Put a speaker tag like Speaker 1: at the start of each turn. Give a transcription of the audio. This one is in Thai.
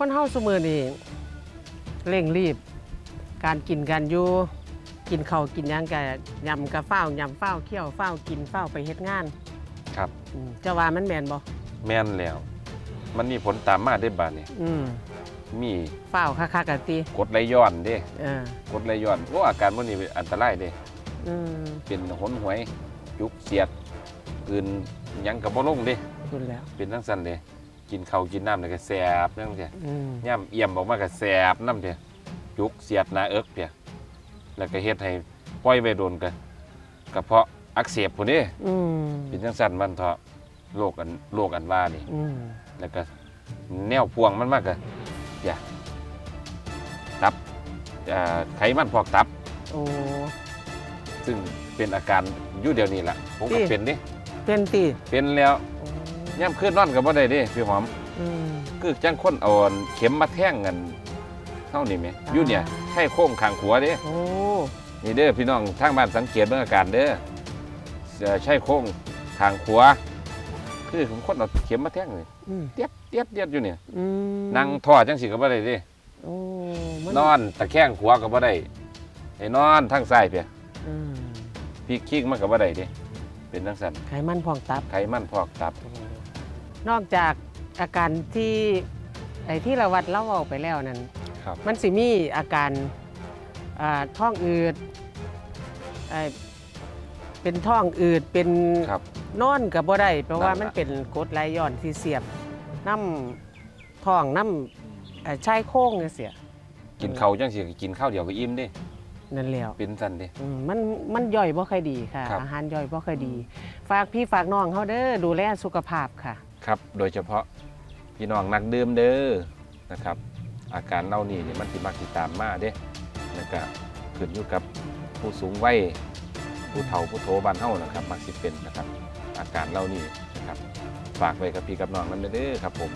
Speaker 1: คนเฮาซุมือนี่เร่งรีบ การกินการอยู่กินข้าวกินหยังกะยำกะเฝ้าวยำเฝ้าวเคี่ยวเฝ้าวกินเฝ้าวไปเฮ็ดงาน
Speaker 2: ครับ
Speaker 1: อืมเจ้าว่ามันแม่นบ่
Speaker 2: แม่นแล้ว มันมีผลตามมาได้บาดนี่
Speaker 1: อืม
Speaker 2: มี
Speaker 1: เฝ้าวคักๆกะติ
Speaker 2: กรดไหลย้อนเด้
Speaker 1: เออก
Speaker 2: รดไหลย้อนโอ้อาการพวกนี้อันตรายเด้
Speaker 1: อืม
Speaker 2: เป็นหนหวย จุกเสียดอื่นหยังกับบ่ลงเด้
Speaker 1: คุณแล้ว
Speaker 2: เป็นทั้งสั้นเด้ กินข้าวกินน้ำแล้วก็แสบจังซี่
Speaker 1: อืม
Speaker 2: ย่ำเอี่ยมออกมาก็แสบน้ำเด้จุกเสียดหน้าเอิกเด้แล้วก็เฮ็ดให้ปล่อยไว้โดนก็กระเพาะอักเสบพุ่นเด้
Speaker 1: อืม
Speaker 2: เป็นจังซั่นมันเถาะโรคอันโรคอันว่านี่
Speaker 1: อืม
Speaker 2: แล้วก็แนวพวงมันมากก็อย่าตับอ่าไขมันพอกตับ
Speaker 1: โอ้
Speaker 2: ซึ่งเป็นอาการอยู่เดียวนี้แหละผมก็
Speaker 1: นี่
Speaker 2: เป็นดิ
Speaker 1: เป็นติ
Speaker 2: เป็นแล้ว
Speaker 1: โอ้
Speaker 2: ย่ำคืนนอนก็บ่ได้เดิพี่หอม
Speaker 1: อืม
Speaker 2: คือจังคนเอาเข็มมาแท่งกันเท่านี้ไหมอยู่เนี่ย
Speaker 1: อ่า
Speaker 2: ใช่โค้งขางขัวเด้
Speaker 1: โอ้
Speaker 2: นี่เด้อพี่น้องทางบ้านสังเกตเรื่องอาการเด้อเอ่อใช่โค้งขางขัวคือผมคนเอาเข็มมาแท่งเลย
Speaker 1: อืม
Speaker 2: เตียบเตียบเตียบอยู่เนี่ย
Speaker 1: อืม
Speaker 2: นั่งท่อจังสิก็บ่ได้เดิ
Speaker 1: โอ้มัน
Speaker 2: นอนตะแคงขวาก็บ่ได้ไอ้นอนทางซ้ายเพีย
Speaker 1: อืม
Speaker 2: พี่คิกมันก็บ่ได้เด้ เป็นจังซั่น
Speaker 1: ไขมันพองตับ
Speaker 2: ไขมันพอกตับ
Speaker 1: นอกจากอาการที่ไอ้ที่เราวัดเล่าออกไปแล้วนั้น
Speaker 2: ครับ
Speaker 1: มันสิมีอาการอ่าท้องอืดไอ้เป็นท้องอืดเป็น
Speaker 2: ครับ
Speaker 1: นอนกับบ่ได้เพราะว่า
Speaker 2: นั่นล่ะ
Speaker 1: มันเป็นกรดไหลย้อนที่เสียบน้ำท้องน้ำเอ่อชายโค้งเนี่ยเสีย
Speaker 2: กินข้าวจังสิก็กินข้าวเดียวก็อิ่มเด้
Speaker 1: นั่นแหล้ว
Speaker 2: เป็นซั่นเด้
Speaker 1: อืมมันมันย่อยบ่ค่อยดีค่ะ
Speaker 2: ครับ
Speaker 1: อาหารย่อยบ่ค่อยดี ฝากพี่ฝากน้องเขาเด้อดูแลสุขภาพค่ะ
Speaker 2: ครับ โดยเฉพาะพี่น้องนักดื่มเด้อนะครับ อาการเหล่านี้นี่มันสิมักสิตามมาเด้แล้วก็ขึ้นอยู่กับผู้สูงวัยผู้เฒ่าผู้โทบ้านเฮานะครับ มักสิเป็นนะครับ อาการเหล่านี้นะครับ ฝากไว้กับพี่กับน้องนั้นเด้อครับผม